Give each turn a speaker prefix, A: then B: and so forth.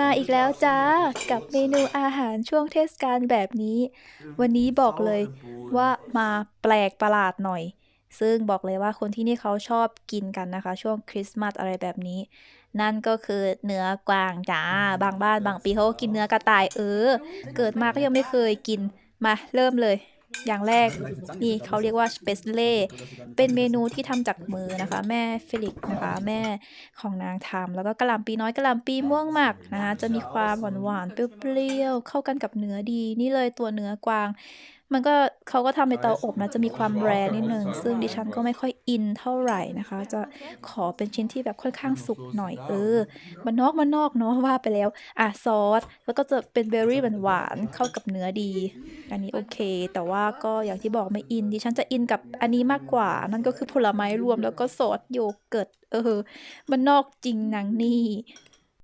A: มาอีกแล้วจ้า กับเมนูอาหารช่วงเทศกาลแบบนี้ วันนี้บอกเลยว่ามาแปลกประหลาดหน่อย ซึ่งบอกเลยว่าคนที่นี่เขาชอบกินกันนะคะ ช่วงคริสต์มาสอะไรแบบนี้ นั่นก็คือเนื้อกวางจ้า บางบ้านบางปีเขาก็กินเนื้อกระต่ายเออ เกิดมาก็ยังไม่เคยกินมาเริ่มเลย อย่างแรกนี่เขาเรียกว่าสเปซเล่เป็นเมนูที่ทำจากมือนะคะ แม่ฟิลิกนะคะ แม่ของนางทำแล้วก็กะหล่ำปีน้อยกะหล่ำปีม่วงหมักนะคะ จะมีความหวานหวานๆเปรี้ยวๆเข้ากันกับเนื้อดี นี่เลยตัวเนื้อกวาง มันก็เขาก็ทำในเตาอบนะจะมีความแรนิดนึง ซึ่งดิฉันก็ไม่ค่อยอินเท่าไหร่นะคะ จะขอเป็นชิ้นที่แบบค่อนข้างสุกหน่อยเออมันนอกมันนอกเนาะว่าไปแล้ว อะซอส แล้วก็จะเป็นเบอร์รี่หวานๆเข้ากับเนื้อดี อันนี้โอเค แต่ว่าก็อย่างที่บอกไม่อินดิฉันจะอินกับอันนี้มากกว่า นั่นก็คือผลไม้รวมแล้วก็ซอสโยเกิร์ตเออ มันนอกจริงนางนี่